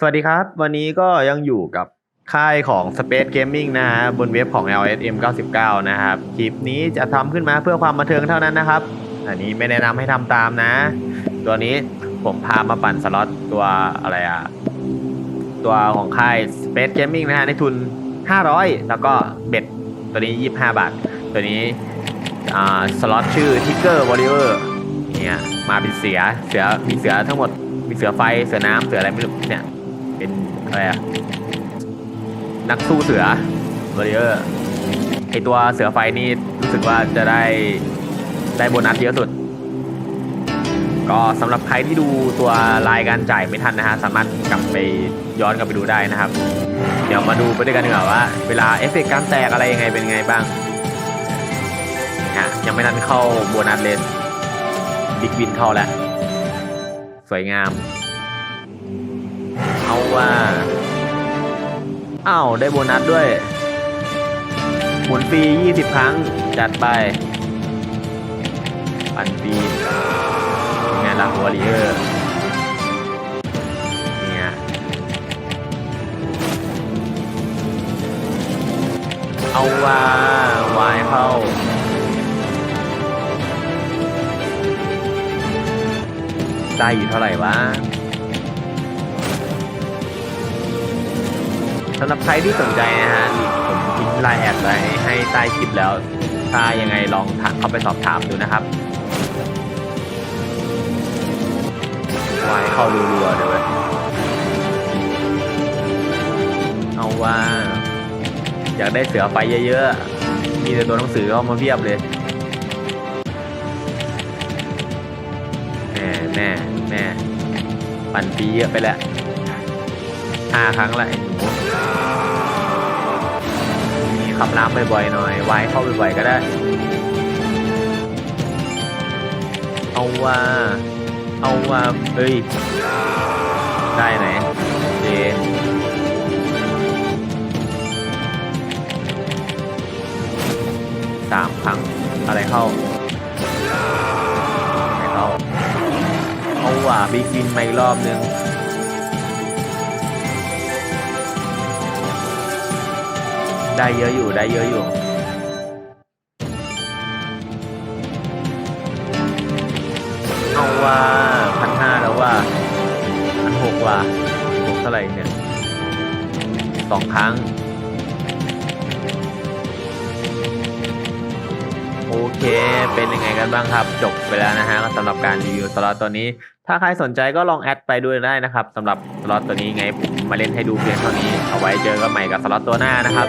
สวัสดีครับ วันนี้ก็ยังอยู่กับค่ายของ Space Gaming นะฮะบนเว็บของ LSM 99 นะครับ คลิปนี้จะทำขึ้นมาเพื่อความบันเทิงเท่านั้นนะครับ อันนี้ไม่แนะนำให้ทำตามนะ ตัวนี้ผมพามาปั่นสล็อตตัวอะไรอะตัวของค่าย Space Gaming นะฮะในทุน 500 แล้วก็เบ็ดตัวนี้ 25 บาท ตัวนี้อ่าสล็อตชื่อ Tiger Warrior เนี่ยมาเป็นเสือเสือมีเสือทั้งหมดมีเสือไฟเสือน้ำเสืออะไรไม่รู้เนี่ย เป็นอะไรอะนักสู้เสือวอริเออร์ไอตัวเสือไฟนี่รู้สึกว่าจะได้ได้โบนัสเยอะสุด ก็สำหรับใครที่ดูตัวรายการจ่ายไม่ทันนะฮะ สามารถกลับไปย้อนกลับไปดูได้นะครับ เดี๋ยวมาดูไปด้วยกันดีกว่าว่า เวลาเอฟเฟกต์การแตกอะไรยังไงเป็นไงบ้างฮะยังไม่ทันเข้าโบนัสเลนบิ๊กวินเข้าแล้ว สวยงาม อ้าวได้โบนัสด้วยหมุนฟรี 20 ครั้ง จัดไป ปันฟรีไงล่ะวอริเออร์เนี่ยเอาว่าวายเข้าได้อยู่เท่าไหร่วะ สำหรับใครที่สนใจนะฮะผมทิ้งไลน์แอดไว้ให้ใต้คลิปแล้ว ถ้ายังไงลองทักเข้าไปสอบถามดูนะครับวายเข้ารัวๆเลยเว้ยเอาว่า อยากได้เสือไฟเยอะๆ มีแต่ตัวหนังสือเข้ามาเพียบเลย แม่แม่แม่ปั่นปีเยอะไปแล้วห้าครั้งละไอ้หนู มีคำรามบ่อยๆหน่อยวายเข้าบ่อยๆก็ได้ เอาว่าเอาว่าเอ้ย ได้ไหนเจสามครั้งอะไรเข้าไม่เข้า เอาว่ะบิ๊กวินมาอีกรอบนึง ได้เยอะอยู่ได้เยอะอยู่เอาว่าพันห้าแล้วว่าพันหกว่าหกเท่าไหร่เนี่ยสองครั้ง โอเค เป็นยังไงกันบ้างครับ จบไปแล้วนะฮะสำหรับการรีวิวสล็อตตัวนี้ ถ้าใครสนใจก็ลองแอดไปด้วยได้นะครับสำหรับสล็อตตัวนี้ไงผมมาเล่นให้ดูเพียงเท่านี้ เอาไว้เจอกันใหม่กับสล็อตตัวหน้านะครับ